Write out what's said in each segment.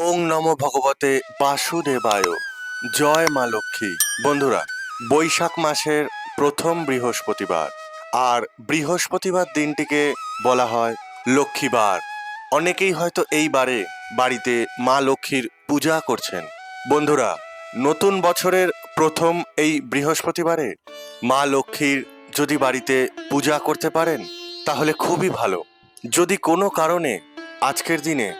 ওং নম ভগবতে বাসুদেবায়। জয় মা লক্ষ্মী। বন্ধুরা, বৈশাখ মাসের প্রথম বৃহস্পতিবার। আর বৃহস্পতিবার দিনটিকে বলা হয় লক্ষ্মীবার। অনেকেই হয়তো এই বারে বাড়িতে মা লক্ষ্মীর পূজা করছেন। বন্ধুরা, নতুন বছরের প্রথম এই বৃহস্পতিবারে মা লক্ষ্মীর যদি বাড়িতে পূজা করতে পারেন, তাহলে খুবই ভালো। যদি কোনো কারণে আজকের দিনে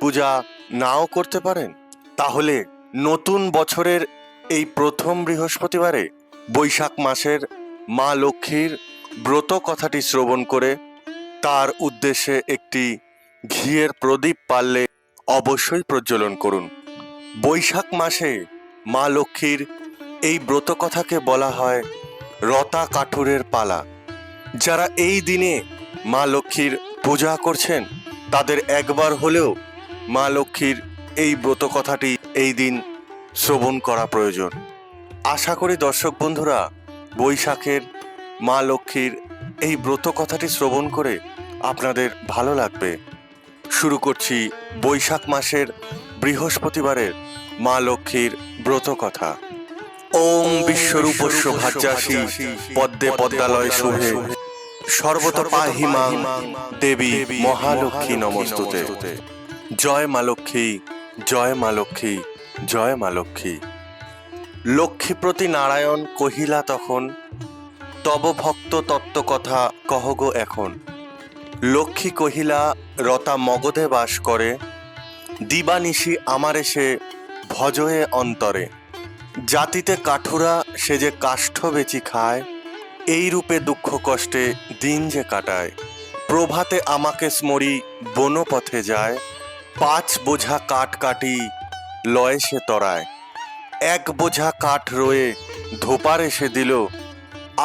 পূজা নাও করতে পারেন? তাহলে নতুন বছরের এই প্রথম বৃহস্পতিবারে বৈশাখ মাসের মা লক্ষ্মীর ব্রত কথাটি শ্রবণ করে তার উদ্দেশ্যে একটি ঘিয়ের প্রদীপ পারলে অবশ্যই প্রজ্বলন করুন। বৈশাখ মাসে মা লক্ষ্মীর এই ব্রত কথাকে বলা হয় রতা কাঠুরের পালা। যারা এই দিনে মা লক্ষ্মীর পূজা করছেন, তাদের একবার হলেও মা লক্ষ্মীর এই ব্রত কথাটি এই দিন শ্রবণ করা প্রয়োজন। আশা করি দর্শক বন্ধুরা, বৈশাখের মা লক্ষ্মীর এই ব্রত কথাটি শ্রবণ করে আপনাদের ভালো লাগবে। শুরু করছি বৈশাখ মাসের বৃহস্পতিবারের মা লক্ষ্মীর ব্রত কথা ওম বিশ্বরূপস্য ভাজ্যাসী পদ্মে পদ্মালয় শুভে। সর্বত পাহি মাং দেবী মহালক্ষ্মী নমস্তুতে। জয় মা লক্ষ্মী, জয় মা লক্ষ্মী, জয় মা লক্ষ্মী। লক্ষ্মীপ্রতি নারায়ণ কহিলা তখন, তব ভক্ত তত্ত্ব কথা কহগো এখন। লক্ষ্মী কহিলা, রতা মগধে বাস করে, দিবানিশি আমারে সে ভজয়ে অন্তরে। জাতিতে কাঠুরা সে যে কাষ্ঠ বেচি খায়, এই রূপে দুঃখ কষ্টে দিন যে কাটায়। প্রভাতে আমাকে স্মরি বনপথে যায় পাঁচ বোঝা কাঠ কাটি লয় সে তরায়। এক বোঝা কাঠ রয়ে ধোপার এসে দিল,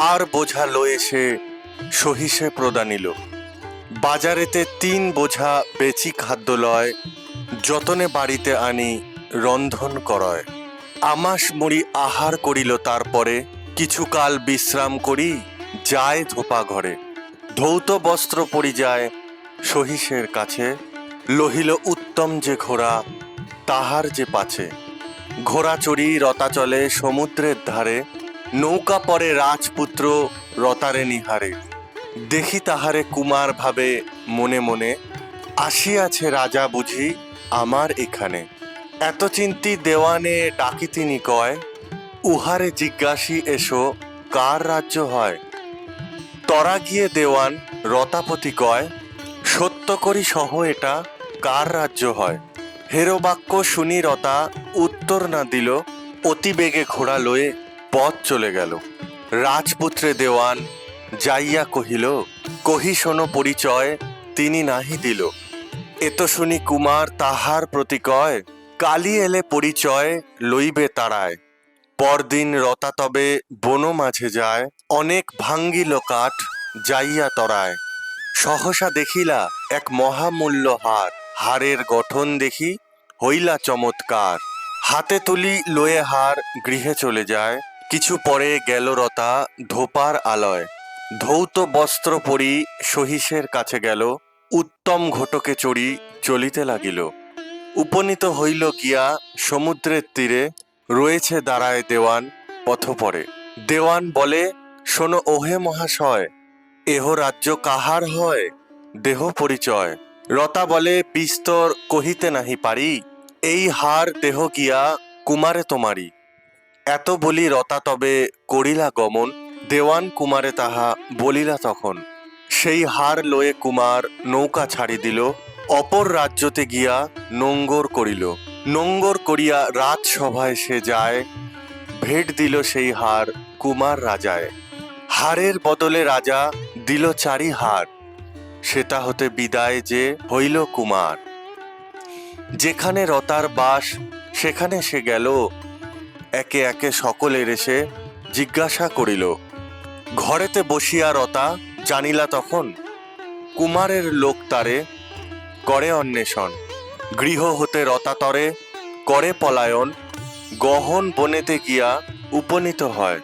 আর বোঝা লয়ে সে সহিসে প্রদানিল বাজারেতে তিন বোঝা বেচি খাদ্য লয়, যতনে বাড়িতে আনি রন্ধন করয়। আমাস মুড়ি আহার করিল তারপরে কিছুকাল বিশ্রাম করি, যায় ধোপা ঘরে। ধৌত বস্ত্র পরি যায় সহিসের কাছে লহিল উত্তম যে ঘোড়া, তাহার যে পাছে। ঘোড়া চড়ি রতা চলে সমুদ্রের ধারে, নৌকা পরে রাজপুত্র রতারে নিহারে। দেখি তাহারে কুমার ভাবে মনে মনে, আসিয়াছে রাজা বুঝি আমার এখানে। এত চিন্তি দেওয়ানে ডাকি তিনি কয়, উহারে জিজ্ঞাসি এসো, কার রাজ্য হয়? তরা গিয়ে দেওয়ান রতাপতি কয়, সত্য করি সহ এটা কার রাজ্য হয়? হেরো বাক্য শুনি রতা, উত্তর না দিল অতি বেগে ঘোড়া লয়ে পথ চলে গেল। রাজপুত্রে দেওয়ান, যাইয়া কহিল, কহি শোনো পরিচয়, তিনি নাহি দিল। এত শুনি কুমার তাহার প্রতি কয়, কালি এলে পরিচয় লইবে তারায়। পরদিন রতা তবে বন মাঝে যায়, অনেক ভাঙ্গিল কাঠ যাইয়া তরায়। সহসা দেখিলা এক মহামূল্য হার। হারের গঠন দেখি, হইলা চমৎকার। হাতে তুলি লয়ে হার গৃহে চলে যায়। কিছু পরে গেল রতা ধোপার আলয়। ধৌত বস্ত্র পরি সহিসের কাছে গেল। উত্তম ঘটকে চড়ি চলিতে লাগিল। উপনীত হইল গিয়া সমুদ্রের তীরে। রয়েছে দাঁড়ায় দেওয়ান পথপরে। দেওয়ান বলে, শোনো ওহে মহাশয়, এহ রাজ্য কাহার হয়? দেহ পরিচয়। রতা বলে বিস্তর কহিতে নাহি পারি, এই হার দেহ গিয়া কুমারে তোমারি এত বলি রতা তবে করিলা গমন, দেওয়ান কুমারে তাহা বলিলা তখন। সেই হার লয়ে কুমার নৌকা ছাড়ি দিল, অপর রাজ্যতে গিয়া নোঙ্গর করিল। নোঙ্গর করিয়া রাজসভায় সে যায়, ভেট দিল সেই হার কুমার রাজায়। হারের বদলে রাজা দিল চারি হার সেটা হতে বিদায় যে হইল কুমার। যেখানে রতার বাস, সেখানে সে গেল। একে একে সকলের এসে জিজ্ঞাসা করিল, ঘরেতে বসিয়া রতা, জানিলা তখন? কুমারের লোক তারে, করে অন্বেষণ। গৃহ হতে রতাতরে করে পলায়ন। গহন বনেতে গিয়া উপনীত হয়।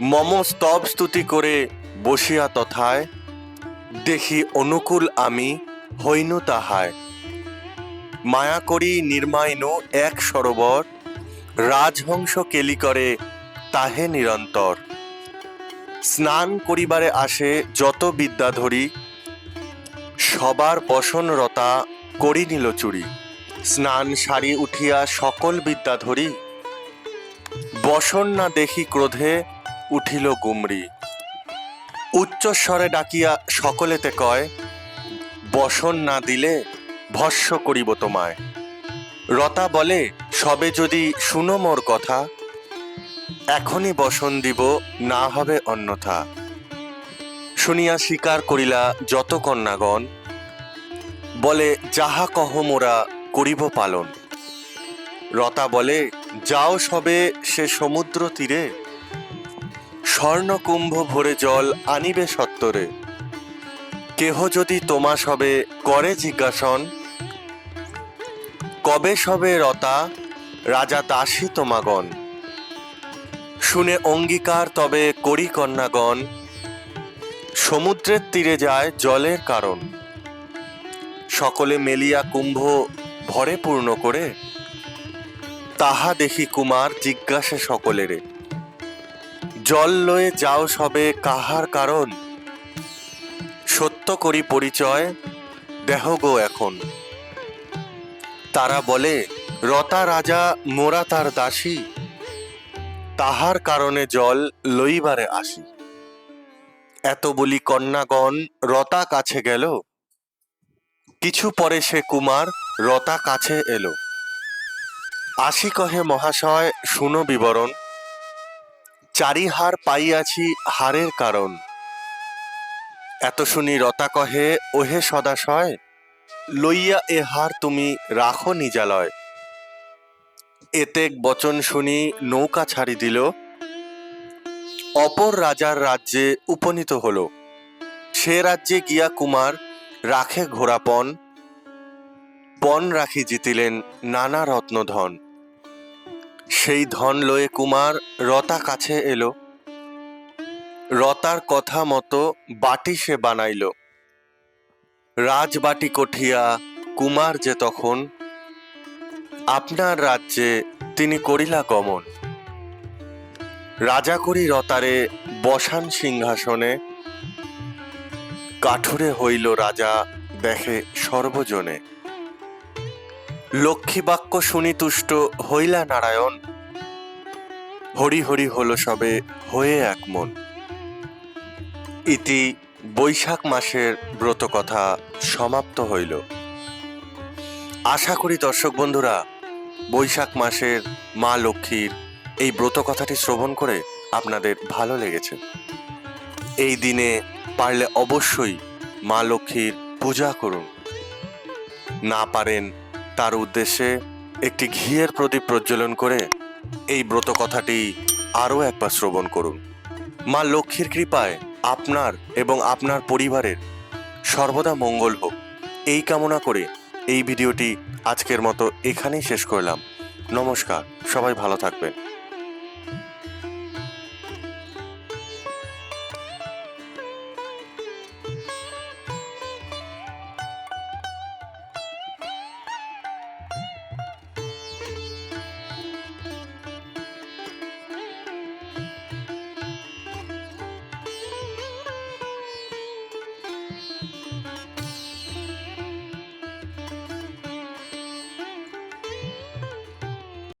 মম স্তব স্তুতি করে বসিয়া তথায় দেখি অনুকূল আমি হইনু তাহায় মায়া করি নির্মাইনু এক সরোবর, রাজহংস কেলি করে তাহে নিরন্তর। স্নান করিবারে আসে যত বিদ্যাধরী, সবার বসনরতা করি নিল চুরি। স্নান সারি উঠিয়া সকল বিদ্যাধরী, বসন না দেখি ক্রোধে উঠিল গুমরি উচ্চস্বরে ডাকিয়া সকলেতে কয়, বসন না দিলে ভস্য করিব তোমায়। রতা বলে, সবে যদি শুনো মোর কথা, এখনই বসন দিব, না হবে অন্যথা। শুনিয়া স্বীকার করিলা যত কন্যাগণ। বলে, যাহা কহ মোরা করিব পালন। রতা বলে, যাও সবে সে সমুদ্র তীরে স্বর্ণকুম্ভ ভরে জল আনিবে সত্তরে। কেহ যদি তোমা সবে করে জিজ্ঞাসন, কবে সবে রতা, রাজা দাসী তোমাগণ? শুনে অঙ্গীকার তবে করি কন্যাগণ, সমুদ্রের তীরে যায় জলের কারণ। সকলে মেলিয়া কুম্ভ ভরে পূর্ণ করে, তাহা দেখি কুমার জিজ্ঞাসে সকলেরে। জল লয়ে যাও সবে, কাহার কারণ? সত্য করি পরিচয়, দেহ গো এখন। তারা বলে, রতা রাজা মোরা তার দাসী, তাহার কারণে জল লইবারে আসি। এত বলি কন্যাগণ, রতা কাছে গেল? কিছু পরে সে কুমার রতা কাছে এলো। আসি কহে মহাশয়, শুনো বিবরণ। চারি হার পাইয়াছি হারের কারণ। এত শুনি রতা কহে, ওহে সদাশয়, লইয়া এ হার তুমি রাখো নিজালয় এতেক বচন শুনি নৌকা ছাড়ি দিল। অপর রাজার রাজ্যে উপনীত হল। সে রাজ্যে গিয়া কুমার রাখে ঘোড়াপন। পণ রাখি জিতিলেন নানা রত্নধন। সেই ধন লয়ে কুমার রতা কাছে এলো। রতার কথা মতো বাটি সে বানাইল। রাজবাটি কঠিয়া কুমার যে তখন, আপনার রাজ্যে তিনি করিলা গমন। রাজা করি রতারে বসান সিংহাসনে, কাঠুরে হইল রাজা দেখে সর্বজনে। লক্ষ্মী বাক্য শুনি তুষ্ট, হইলা নারায়ণ। হরি হরি হলো সবে, হয়ে এক মন। ইতি বৈশাখ মাসের ব্রত কথা সমাপ্ত হইল। আশা করি দর্শক বন্ধুরা, বৈশাখ মাসের মা লক্ষ্মীর এই ব্রত কথাটি শ্রবণ করে আপনাদের ভালো লেগেছে। এই দিনে পারলে অবশ্যই মা লক্ষ্মীর পূজা করুন। না পারেন তার উদ্দেশ্যে একটি ঘিয়ের প্রদীপ প্রজ্বলন করে এই ব্রত কথাটি আরও একবার শ্রবণ করুন। মা লক্ষ্মীর কৃপায় আপনার এবং আপনার পরিবারের সর্বদা মঙ্গল হোক। এই কামনা করে এই ভিডিওটি আজকের মতো এখানেই শেষ করলাম। নমস্কার, সবাই ভালো থাকবেন।